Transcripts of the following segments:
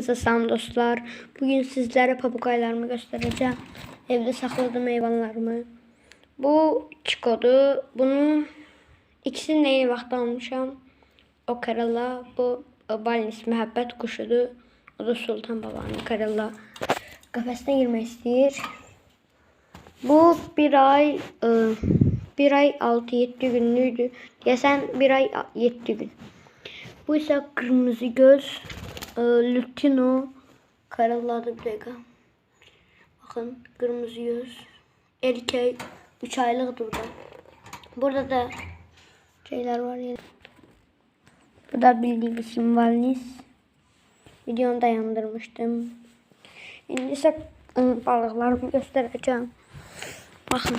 Hepinize selam dostlar. Bugün sizlere papagaylarımı göstereceğim. Evde sakladığım hayvanlarımı. Bu Çiko'du. Bunu ikisini de yeni vaxt almışam. O Karala. Bu Balnis mühabbət quşudur. O da Sultan Babanın Karala. Kafesine girmek istiyor. Bu bir ay e, bir ay 6-7 günlüydü. Desen bir ay 7 gün. Bu ise kırmızı göz e, Lutino karaladı bir dakika. Bakın kırmızı göz. Erkek 3 aylık burada. Burada da şeyler var yine. Bu da bildiğiniz simvaliniz. Videonu dayandırmıştım. Şimdi ise e, balıklarımı göstereceğim. Bakın.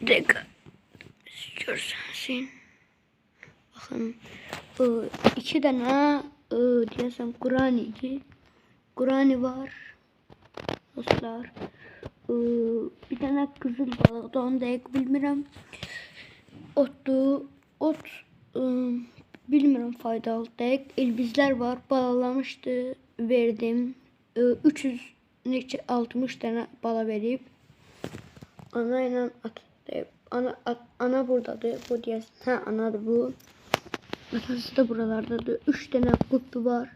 Bir dakika. Görsensin. Bakın. İki tane diyesem Kur'an idi. Kur'an'ı var. Dostlar. Bir tane kızıl balık da onu da ek bilmirəm. Otdu. Ot bilmirəm faydalı deyək. İlbizlər var. Balalamışdı. Verdim. E, 300 neçə 60 tane bala verib. Ana ile at. Ana, at, ana buradadır. Bu diyəsən. Hə, anadır bu. Atası da buralardadır. Üç tane kutlu var.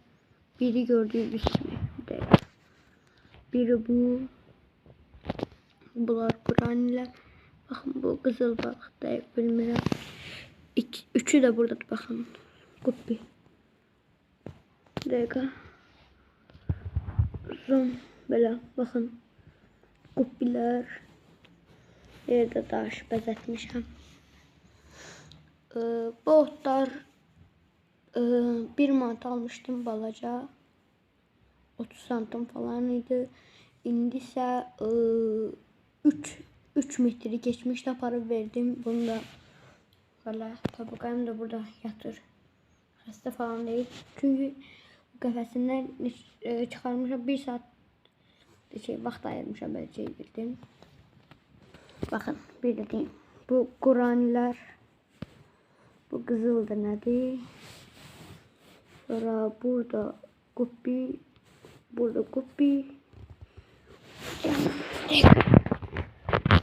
Biri gördüğünüz gibi. Biri bu. Bunlar Kur'aniler. Bakın bu kızıl balık değil bilmirəm. İki, üçü de buradadır bakın. Kuppi. Bir dakika. Zoom. Böyle bakın. Kuppiler. Yerde daş bəzətmişəm. Ee, bu otlar e, bir manat almıştım balaca. 30 santim falan idi. İndi isə e, 3 3 metri geçmişte para verdim. Bunu da böyle tabakayım da burada yatır. Hasta falan değil. Çünkü kafesinden e, çıkarmışam bir saat şey vaxt ayırmışam böyle şey bildim. Bakın bir de diyeyim. Bu Kur'aniler bu kızıl da nedir? Sonra burada kupi burada kupi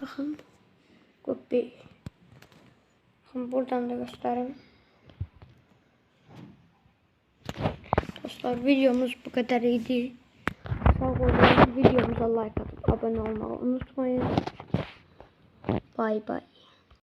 Bakın kupi Bakın buradan da göstereyim. Dostlar videomuz bu kadar iyiydi. Sağ olun. Videomuza like atıp abone olmayı unutmayın. Bay bay.